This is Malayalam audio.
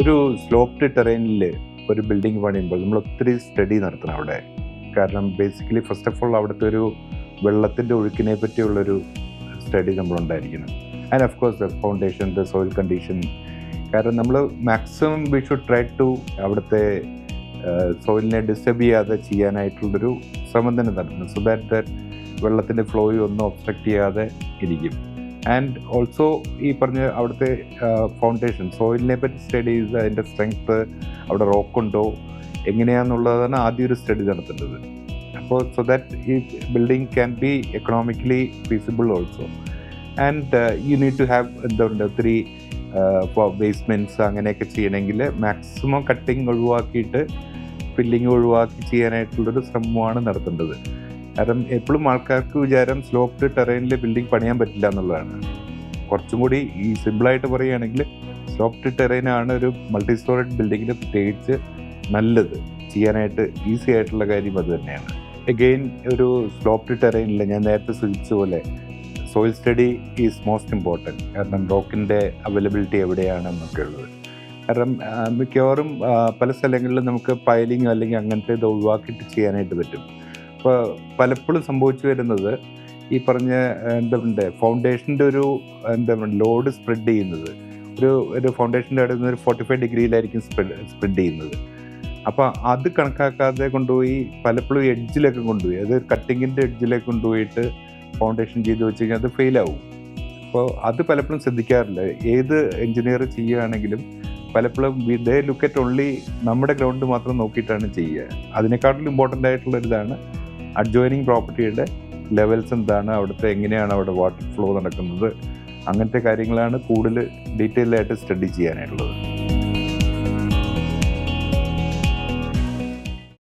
ഒരു സ്ലോപ്ഡ് ടെറൈനിൽ ഒരു ബിൽഡിംഗ് പണിയുമ്പോൾ നമ്മൾ ഒത്തിരി സ്റ്റഡി നടത്തണം അവിടെ. കാരണം ബേസിക്കലി ഫസ്റ്റ് ഓഫ് ഓൾ അവിടുത്തെ ഒരു വെള്ളത്തിന്റെ ഒഴുക്കിനെ പറ്റിയുള്ളൊരു study നമ്മളുണ്ടായിരിക്കണം. And of course the foundation the soil condition കാരണം നമ്മൾ maximum we should try to അവിടുത്തെ സോയിലിനെ ഡിസ്റ്റർബ് ചെയ്യാതെ ചെയ്യാനായിട്ടുള്ളൊരു ശ്രമം തന്നെ നടത്തുന്നത് സോ ദാറ്റ് ദാറ്റ് വെള്ളത്തിന്റെ ഫ്ലോയും ഒന്നും ഒബ്സ്ട്രക്ട് ചെയ്യാതെ ഇരിക്കും. ആൻഡ് ഓൾസോ ഈ പറഞ്ഞ അവിടുത്തെ ഫൗണ്ടേഷൻ സോയിലിനെ പറ്റി സ്റ്റഡി ചെയ്ത് അതിന്റെ സ്ട്രെങ്ത് അവിടെ റോക്കുണ്ടോ എങ്ങനെയാണെന്നുള്ളതാണ് ആദ്യം ഒരു സ്റ്റഡി നടത്തേണ്ടത്. അപ്പോൾ സോ ദാറ്റ് ഈ building can be economically feasible also and you need to have എന്താ പറയുക ഒത്തിരി ഇപ്പോൾ ബേസ്മെന്റ്സ് അങ്ങനെയൊക്കെ ചെയ്യണമെങ്കിൽ മാക്സിമം കട്ടിങ് ഒഴിവാക്കിയിട്ട് ഫില്ലിങ് ഒഴിവാക്കി ചെയ്യാനായിട്ടുള്ളൊരു ശ്രമമാണ് നടത്തേണ്ടത്. കാരണം എപ്പോഴും ആൾക്കാർക്ക് വിചാരം സ്ലോപ്ഡ് ടെറൈനിൽ ബിൽഡിംഗ് പണിയാൻ പറ്റില്ല എന്നുള്ളതാണ്. കുറച്ചും കൂടി ഈ സിമ്പിളായിട്ട് പറയുകയാണെങ്കിൽ സ്ലോപ്ഡ് ടെറൈനാണ് ഒരു മൾട്ടി സ്റ്റോറേഡ് ബിൽഡിങ്ങിന് പ്രത്യേകിച്ച് നല്ലത്. ചെയ്യാനായിട്ട് ഈസി ആയിട്ടുള്ള കാര്യം അത് തന്നെയാണ്. എഗെയിൻ ഒരു സ്ലോപ്ഡ് ടെറൈനിൽ ഞാൻ നേരത്തെ സൂചിപ്പിച്ച പോലെ soil study is most important കാരണം റോക്കിന്റെ അവൈലബിലിറ്റി എവിടെയാണെന്നൊക്കെ ഉള്ളത്. കാരണം മിക്കവാറും പല സ്ഥലങ്ങളിലും നമുക്ക് പൈലിംഗ് അല്ലെങ്കിൽ അങ്ങനത്തെ ഇത് ഒഴിവാക്കിയിട്ട് ചെയ്യാനായിട്ട് പറ്റും. അപ്പോൾ പലപ്പോഴും സംഭവിച്ചു വരുന്നത് ഈ പറഞ്ഞ എന്താ പറയുക ഫൗണ്ടേഷന്റെ ഒരു എന്താ പറയുക ലോഡ് സ്പ്രെഡ് ചെയ്യുന്നത്. ഒരു ഒരു ഫൗണ്ടേഷന്റെ നിന്ന് ഒരു ഫോർട്ടി ഫൈവ് ഡിഗ്രിയിലായിരിക്കും സ്പ്രെഡ് സ്പ്രെഡ് ചെയ്യുന്നത്. അപ്പോൾ അത് കണക്കാക്കാതെ കൊണ്ടുപോയി പലപ്പോഴും എഡ്ജിലൊക്കെ കൊണ്ടുപോയി. അത് കട്ടിങ്ങിന്റെ എഡ്ജിലേക്ക് കൊണ്ടുപോയിട്ട് ഫൗണ്ടേഷൻ ചെയ്ത് വെച്ച് കഴിഞ്ഞാൽ അത് ഫെയിലാവും അപ്പോൾ അത് പലപ്പോഴും ശ്രദ്ധിക്കാറില്ല. ഏത് എഞ്ചിനീയർ ചെയ്യുകയാണെങ്കിലും പലപ്പോഴും ദേ ലുക്ക് അറ്റ് ഓൺലി നമ്മുടെ ഗ്രൗണ്ട് മാത്രം നോക്കിയിട്ടാണ് ചെയ്യുക. അതിനേക്കാട്ടിലും ഇമ്പോർട്ടന്റ് ആയിട്ടുള്ള ഒരു ഇതാണ് അഡ്ജോയിനിങ് പ്രോപ്പർട്ടിയുടെ ലെവൽസ് എന്താണ് അവിടുത്തെ എങ്ങനെയാണ് അവിടെ വാട്ടർ ഫ്ലോ നടക്കുന്നത് അങ്ങനത്തെ കാര്യങ്ങളാണ് കൂടുതൽ ഡീറ്റെയിൽ ആയിട്ട് സ്റ്റഡി ചെയ്യാനായിട്ടുള്ളത്.